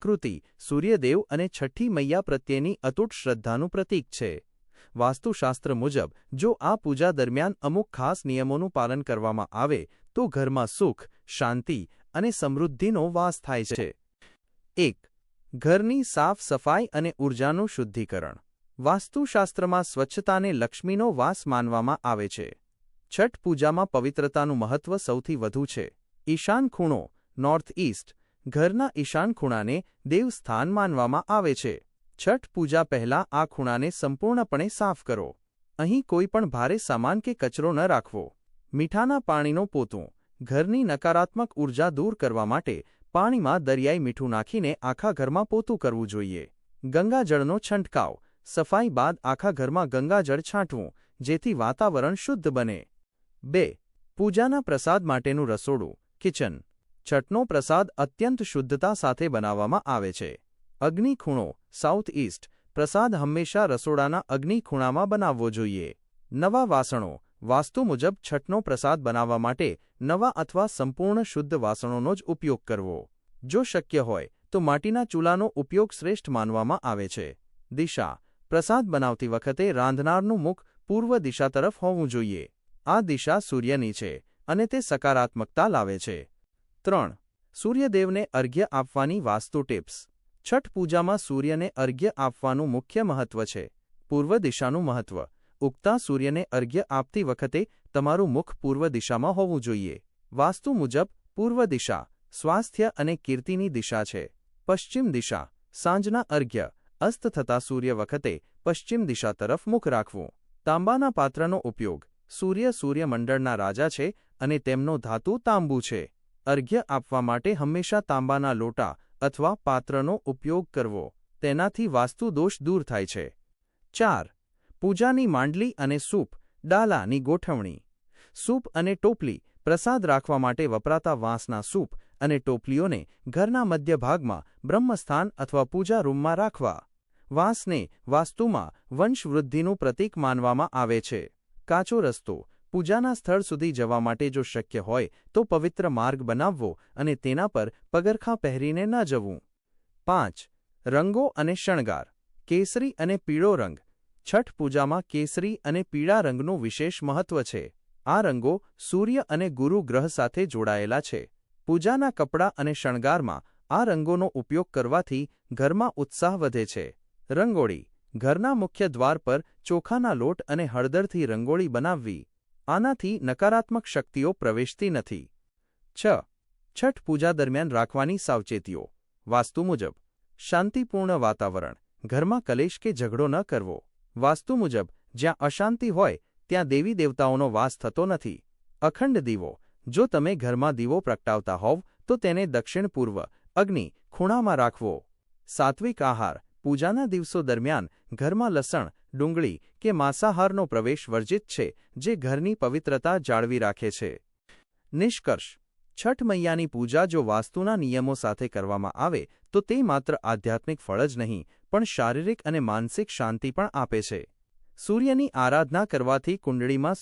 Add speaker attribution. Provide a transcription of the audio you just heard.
Speaker 1: કૃતિ સૂર્યદેવ અને છઠ્ઠી મૈયા પ્રત્યેની અતૂટ શ્રદ્ધાનું પ્રતીક છે. વાસ્તુશાસ્ત્ર મુજબ, જો આ પૂજા દરમિયાન અમુક ખાસ નિયમોનું પાલન કરવામાં આવે, તો ઘરમાં સુખ, શાંતિ અને સમૃદ્ધિનો વાસ થાય છે. એક, ઘરની સાફ સફાઈ અને ઉર્જાનું શુદ્ધિકરણ. વાસ્તુશાસ્ત્રમાં સ્વચ્છતાને લક્ષ્મીનો વાસ માનવામાં આવે છે. છઠ પૂજામાં પવિત્રતાનું મહત્વ સૌથી વધુ છે. ઈશાન ખૂણો, નોર્થ ઈસ્ટ ઘરના ઈશાન ખૂણાને દેવસ્થાન માનવામાં આવે છે. છઠ પૂજા પહેલાં આ ખૂણાને સંપૂર્ણપણે સાફ કરો. અહીં કોઈ પણ ભારે સામાન કે કચરો ન રાખવો. મીઠાના પાણીનો પોતું. ઘરની નકારાત્મક ઊર્જા દૂર કરવા માટે પાણીમાં દરિયાઈ મીઠું નાખીને આખા ઘરમાં પોતું કરવું જોઈએ. ગંગાજળનો છંટકાવ. સફાઈ બાદ આખા ઘરમાં ગંગાજળ છાંટવું, જેથી વાતાવરણ શુદ્ધ બને. બે. પૂજાના પ્રસાદ માટેનું રસોડું, કિચન. છઠનો પ્રસાદ અત્યંત શુદ્ધતા સાથે બનાવવામાં આવે છે. અગ્નિ ખૂણો, સાઉથ ઇસ્ટ પ્રસાદ હંમેશા રસોડાના અગ્નિ ખૂણામાં બનાવવો જોઈએ. નવા વાસણો, વાસ્તુ મુજબ છઠનો પ્રસાદ બનાવવા માટે નવા અથવા સંપૂર્ણ શુદ્ધ વાસણોનો જ ઉપયોગ કરવો. જો શક્ય હોય, તો માટીના ચૂલાનો ઉપયોગ શ્રેષ્ઠ માનવામાં આવે છે. દિશા, પ્રસાદ બનાવતી વખતે રાંધનારનું મુખ પૂર્વ દિશા તરફ હોવું જોઈએ. આ દિશા સૂર્યની છે અને તે સકારાત્મકતા લાવે છે. ત્રણ. સૂર્યદેવને અર્ઘ્ય આપવાની વાસ્તુ ટિપ્સ. છઠ પૂજામાં સૂર્યને અર્ઘ્ય આપવાનું મુખ્ય મહત્વ છે. પૂર્વ દિશાનું મહત્વ. ઉગતા સૂર્યને અર્ઘ્ય આપતી વખતે તમારું મુખ પૂર્વ દિશામાં હોવું જોઈએ. વાસ્તુ મુજબ, પૂર્વ દિશા, સ્વાસ્થ્ય અને કીર્તિની દિશા છે. પશ્ચિમ દિશા, સાંજના અર્ઘ્ય, અસ્ત થતા સૂર્ય વખતે પશ્ચિમ દિશા તરફ મુખ રાખવું. તાંબાના પાત્રનો ઉપયોગ. સૂર્ય સૂર્યમંડળના રાજા છે અને તેમનો ધાતુ તાંબુ છે. અર્ઘ્ય આપવા માટે હંમેશા તાંબાના લોટા અથવા પાત્રનો ઉપયોગ કરવો, તેનાથી વાસ્તુ દોષ દૂર થાય છે. ચાર, પૂજાની માંડલી અને સૂપ ડાલાની ગોઠવણી. સૂપ અને ટોપલી પ્રસાદ રાખવા માટે વપરાતા વાંસના સૂપ અને ટોપલીઓને ઘરના મધ્યભાગમાં બ્રહ્મસ્થાન અથવા પૂજા રૂમમાં રાખવા. વાંસને વાસ્તુમાં વંશવૃદ્ધિનું પ્રતીક માનવામાં આવે છે. કાચો રસ્તો પૂજાના સ્થળ સુધી જવા માટે જો શક્ય હોય, તો પવિત્ર માર્ગ બનાવવો અને તેના પર પગરખાં પહેરીને ન જવું. પાંચ, રંગો અને શણગાર. કેસરી અને પીળો રંગ. છઠ પૂજામાં કેસરી અને પીળા રંગનું વિશેષ મહત્વ છે. આ રંગો સૂર્ય અને ગુરુ ગ્રહ સાથે જોડાયેલા છે. પૂજાના કપડાં અને શણગારમાં આ રંગોનો ઉપયોગ કરવાથી ઘરમાં ઉત્સાહ વધે છે. રંગોળી. ઘરના મુખ્ય દ્વાર પર ચોખાના લોટ અને હળદરથી રંગોળી બનાવવી. આનાથી નકારાત્મક શક્તિઓ પ્રવેશતી નથી. છ. છઠ પૂજા દરમિયાન રાખવાની સાવચેતીઓ. વાસ્તુ મુજબ, શાંતિપૂર્ણ વાતાવરણ, ઘરમાં કલેશ કે ઝઘડો ન કરવો. વાસ્તુ મુજબ, જ્યાં અશાંતિ હોય, ત્યાં દેવી દેવતાઓનો વાસ થતો નથી. અખંડ દીવો, જો તમે ઘરમાં દીવો પ્રગટાવતા હોવ, તો તેને દક્ષિણ પૂર્વ, અગ્નિ, ખૂણામાં રાખવો. સાત્વિક આહાર, પૂજાના દિવસો દરમિયાન, ઘરમાં લસણ ડુંગળી કે માંસાહારનો પ્રવેશ વર્જિત છે, જે ઘરની પવિત્રતા જાળવી રાખે છે. નિષ્કર્ષ. છઠ મૈયાની પૂજા જો વાસ્તુના નિયમો સાથે કરવામાં આવે, તો તે માત્ર આધ્યાત્મિક ફળ જ નહીં, પણ શારીરિક અને માનસિક શાંતિ પણ આપે છે. સૂર્યની આરાધના કરવાથી કુંડળીમાં